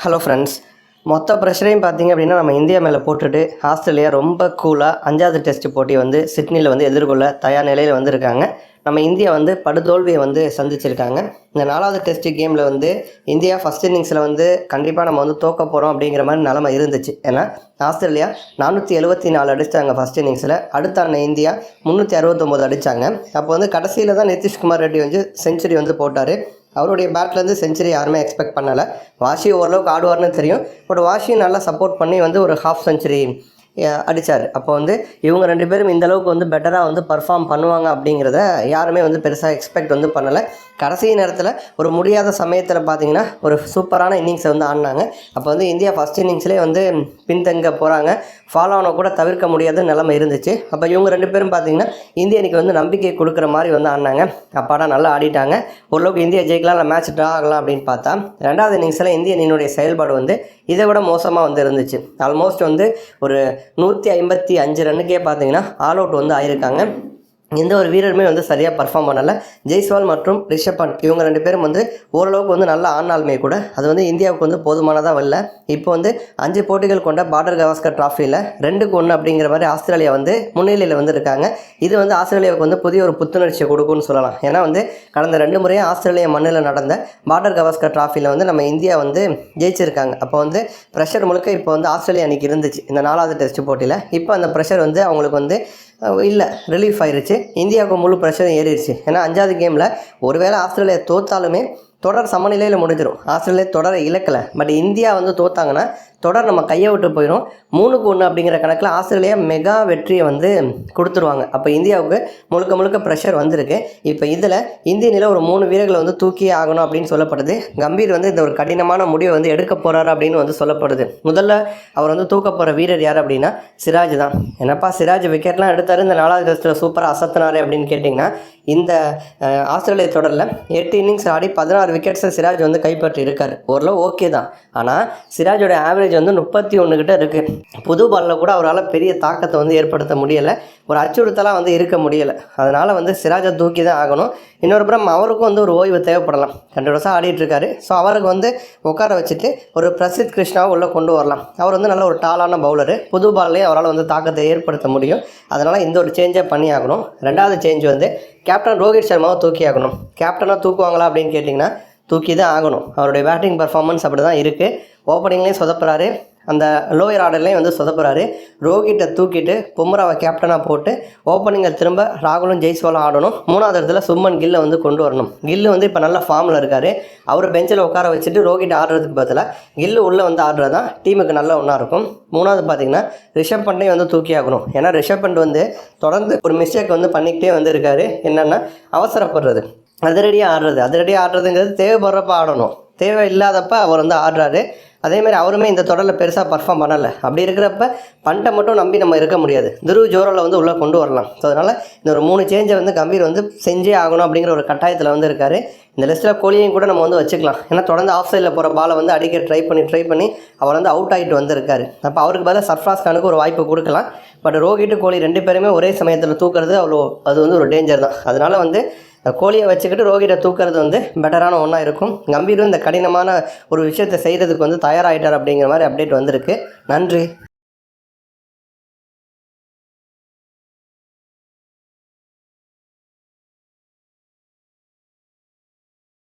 Hello friends மொத்த ப்ரெஷரையும் பார்த்தீங்க அப்படின்னா நம்ம இந்தியா மேலே போட்டுட்டு ஆஸ்திரேலியா ரொம்ப கூலாக அஞ்சாவது டெஸ்ட் போட்டி வந்து சிட்னியில் வந்து எதிர்கொள்ள தயார் நிலையில் வந்திருக்காங்க. நம்ம இந்தியா வந்து படுதோல்வியை வந்து சந்திச்சிருக்காங்க. இந்த நாலாவது டெஸ்ட் கேமில் வந்து இந்தியா ஃபஸ்ட் இன்னிங்ஸில் வந்து கண்டிப்பாக நம்ம வந்து தோக்க போகிறோம் அப்படிங்கிற மாதிரி நிலமை இருந்துச்சு. ஏன்னா ஆஸ்திரேலியா நானூற்றி எழுபத்தி நாலு அடித்தாங்க ஃபஸ்ட் இன்னிங்ஸில் அடுத்த அண்ணன் இந்தியா முந்நூற்றி அறுபத்தொம்போது அடித்தாங்க அப்போ வந்து கடைசியில் தான் நிதிஷ்குமார் ரெட்டி வந்து செஞ்சுரி வந்து போட்டார். அவருடைய பேட்லேருந்து செஞ்சுரி யாருமே எக்ஸ்பெக்ட் பண்ணலை. வாஷி ஓரளவுக்கு ஆடுவார்னு தெரியும். பட் வாஷியும் நல்லா சப்போர்ட் பண்ணி வந்து ஒரு ஹாஃப் செஞ்சுரி அடித்தார் அப்போ வந்து இவங்க ரெண்டு பேரும் இந்த அளவுக்கு வந்து பெட்டராக வந்து பர்ஃபார்ம் பண்ணுவாங்க அப்படிங்கிறத யாருமே வந்து பெருசாக எக்ஸ்பெக்ட் வந்து பண்ணலை. கடைசி நேரத்தில் ஒரு முடியாத சமயத்தில் பார்த்தீங்கன்னா ஒரு சூப்பரான இன்னிங்ஸை வந்து ஆடினாங்க. அப்போ வந்து இந்தியா ஃபஸ்ட் இன்னிங்ஸ்லேயே வந்து பின்தங்க போகிறாங்க ஃபாலோ ஆன கூட தவிர்க்க முடியாத நிலைமை இருந்துச்சு. அப்போ இவங்க ரெண்டு பேரும் பார்த்தீங்கன்னா இந்திய அணிக்கு வந்து நம்பிக்கை கொடுக்குற மாதிரி வந்து ஆடினாங்க. அப்பாடா நல்லா ஆடிட்டாங்க. ஓரளவுக்கு இந்தியா ஜெயிக்கலாம் இல்லை மேட்ச் ட்ரா ஆகலாம் அப்படின்னு பார்த்தா ரெண்டாவது இன்னிங்ஸில் இந்திய அணியினுடைய செயல்பாடு வந்து இதை விட மோசமாக வந்து இருந்துச்சு. ஆல்மோஸ்ட் வந்து ஒரு நூற்றி ஐம்பத்தி அஞ்சு ரன்னுக்கே பார்த்தீங்கன்னா ஆல் அவுட் வந்து ஆயிருக்காங்க. எந்த ஒரு வீரருமே வந்து சரியாக பர்ஃபார்ம் பண்ணலை. ஜெய்ஸ்வால் மற்றும் ரிஷப் பண்ட் இவங்க ரெண்டு பேரும் வந்து ஓரளவுக்கு வந்து நல்ல ஆனாலுமே கூட. அது வந்து இந்தியாவுக்கு வந்து போதுமானதாக வரல. இப்போ வந்து அஞ்சு போட்டிகள் கொண்ட பார்டர் கவாஸ்கர் ட்ராஃபியில் ரெண்டுக்கு ஒன்று அப்படிங்கிற மாதிரி ஆஸ்திரேலியா வந்து முன்னிலையில் வந்து இருக்காங்க. இது வந்து ஆஸ்திரேலியாவுக்கு வந்து புதிய ஒரு புத்துணர்ச்சியை கொடுக்கும்னு சொல்லலாம். ஏன்னா வந்து கடந்த ரெண்டு முறையும் ஆஸ்திரேலியா மண்ணில் நடந்த பார்டர் கவாஸ்கர் ட்ராஃபியில் வந்து நம்ம இந்தியா வந்து ஜெயிச்சிருக்காங்க. அப்போ வந்து ப்ரெஷர் முழுக்க இப்போ வந்து ஆஸ்திரேலியா அன்றைக்கி இருந்துச்சு. இந்த நாலாவது டெஸ்ட் போட்டியில். இப்போ அந்த ப்ரெஷர் வந்து அவங்களுக்கு வந்து இல்லை ரிலீஃப் ஆயிடுச்சு இந்தியாவுக்கு முழு பிரச்சனை ஏறிடுச்சு. ஏன்னா அஞ்சாவது கேமில் ஒருவேளை ஆஸ்திரேலியா தோத்தாலுமே தொடர் சமநிலையில் முடிஞ்சிடும் ஆஸ்திரேலியா தொடரை இழக்கலை. பட் இந்தியா வந்து தோத்தாங்கன்னா தொடர் நம்ம கையை விட்டு போயிடும் மூணுக்கு ஒன்று அப்படிங்கிற கணக்கில் ஆஸ்திரேலியா மெகா வெற்றியை வந்து கொடுத்துருவாங்க. அப்போ இந்தியாவுக்கு முழுக்க முழுக்க ப்ரெஷர் வந்திருக்கு. இப்போ இதில் இந்திய நிலை ஒரு மூணு வீரர்களை வந்து தூக்கியே ஆகணும் அப்படின்னு சொல்லப்படுது. கம்பீர் வந்து இந்த ஒரு கடினமான முடிவை வந்து எடுக்க போகிறாரு அப்படின்னு வந்து சொல்லப்படுது. முதல்ல அவர் வந்து தூக்க போகிற வீரர் யார் அப்படின்னா சிராஜ் தான். என்னப்பா சிராஜ் விக்கெட்லாம் எடுத்தார் இந்த நாலாவது டெஸ்ட்டில் சூப்பராக அசத்தினார் அப்படின்னு கேட்டிங்கன்னா இந்த ஆஸ்திரேலிய தொடரில் எட்டு இன்னிங்ஸ் ஆடி பதினாறு விக்கெட்ஸை சிராஜ் வந்து கைப்பற்றி இருக்கார் ஓரளவு ஓகே தான். ஆனால் சிராஜோட ஆவரேஜ் வந்து முப்பத்தி ஒன்றுக்கிட்ட இருக்குது புது பாலில் கூட அவரால் பெரிய தாக்கத்தை வந்து ஏற்படுத்த முடியலை. ஒரு அச்சுறுத்தலாக வந்து இருக்க முடியலை. அதனால் வந்து சிராஜை தூக்கி தான் ஆகணும். இன்னொரு புறம் அவருக்கும் வந்து ஒரு ஓய்வு தேவைப்படலாம். ரெண்டு வருஷம் ஆடிட்டு ஸோ அவருக்கு வந்து உட்கார வச்சுட்டு ஒரு பிரசித் கிருஷ்ணாவை உள்ளே கொண்டு வரலாம். அவர் வந்து நல்ல ஒரு டாலான பவுலரு புது பால்லையும் அவரால் வந்து தாக்கத்தை ஏற்படுத்த முடியும். அதனால் இந்த ஒரு சேஞ்சை பண்ணி ஆகணும். ரெண்டாவது சேஞ்ச் வந்து கேப்டன் ரோஹித் சர்மாவை தூக்கி ஆகணும். கேப்டனாக தூக்குவாங்களா அப்படின்னு கேட்டிங்கன்னா தூக்கி தான் ஆகணும். அவருடைய பேட்டிங் பர்ஃபார்மன்ஸ் அப்படி தான் இருக்குது ஓப்பனிங்லேயும் சொதப்புறாரு. அந்த லோயர் ஆர்டர்லேயும் வந்து சொதப்புறாரு. ரோஹிட்டை தூக்கிட்டு பும்ராவை கேப்டனாக போட்டு ஓப்பனிங்கை திரும்ப ராகுலும் ஜெய்ஸ்வாலும் ஆடணும். மூணாவது இடத்துல சும்மன் கில்லை வந்து கொண்டு வரணும். கில்லு வந்து இப்போ நல்ல ஃபார்மில் இருக்கார். அவர் பெஞ்சில் உட்கார வச்சுட்டு ரோஹிட் ஆடுறதுக்கு பதிலாக கில்லு உள்ளே வந்து ஆடுறது தான் டீமுக்கு நல்ல ஒன்றா இருக்கும். மூணாவது பார்த்தீங்கன்னா ரிஷப் பண்டையும் வந்து தூக்கி ஆகணும். ஏன்னா ரிஷப் பண்ட் வந்து தொடர்ந்து ஒரு மிஸ்டேக் வந்து பண்ணிக்கிட்டே வந்து இருக்காரு. என்னென்னா அவசரப்படுறது. அதிரடியாக ஆடுறது. அதிரடியாக ஆடுறதுங்கிறது தேவைப்படுறப்ப ஆடணும். தேவை இல்லாதப்ப அவர் வந்து ஆடுறாரு. அதேமாதிரி அவருமே இந்த தொடரில் பெருசாக பர்ஃபார்ம் பண்ணலை. அப்படி இருக்கிறப்ப பண்ட்டை மட்டும் நம்பி நம்ம இருக்க முடியாது. துருவ் ஜோரோவில் வந்து உள்ளே கொண்டு வரலாம். ஸோ அதனால் இந்த ஒரு மூணு சேஞ்சை வந்து கம்பீர் வந்து செஞ்சே ஆகணும் அப்படிங்கிற ஒரு கட்டாயத்தில் வந்து இருக்கார். இந்த லிஸ்ட்டில் கோலியையும் கூட நம்ம வந்து வச்சுக்கலாம். ஏன்னா தொடர்ந்து ஆஃப் சைடில் போகிற பாலை வந்து அடிக்க ட்ரை பண்ணி ட்ரை பண்ணி அவர் வந்து அவுட் ஆகிட்டு வந்திருக்காரு. அப்போ அவருக்கு பதிலாக சர்ஃப்ராஸ் கானுக்கு ஒரு வாய்ப்பு கொடுக்கலாம். பட் ரோஹிட் கோலி ரெண்டு பேருமே ஒரே சமயத்தில் தூக்குறது அவ்வளோ அது வந்து ஒரு டேஞ்சர் தான். அதனால் வந்து கோழியை வச்சுக்கிட்டு ரோஹிட்டை தூக்குறது வந்து பெட்டரான ஒன்றா இருக்கும். கம்பீரும் இந்த கடினமான ஒரு விஷயத்தை செய்கிறதுக்கு வந்து தயாராகிட்டார் அப்படிங்கிற மாதிரி அப்டேட் வந்திருக்கு. நன்றி.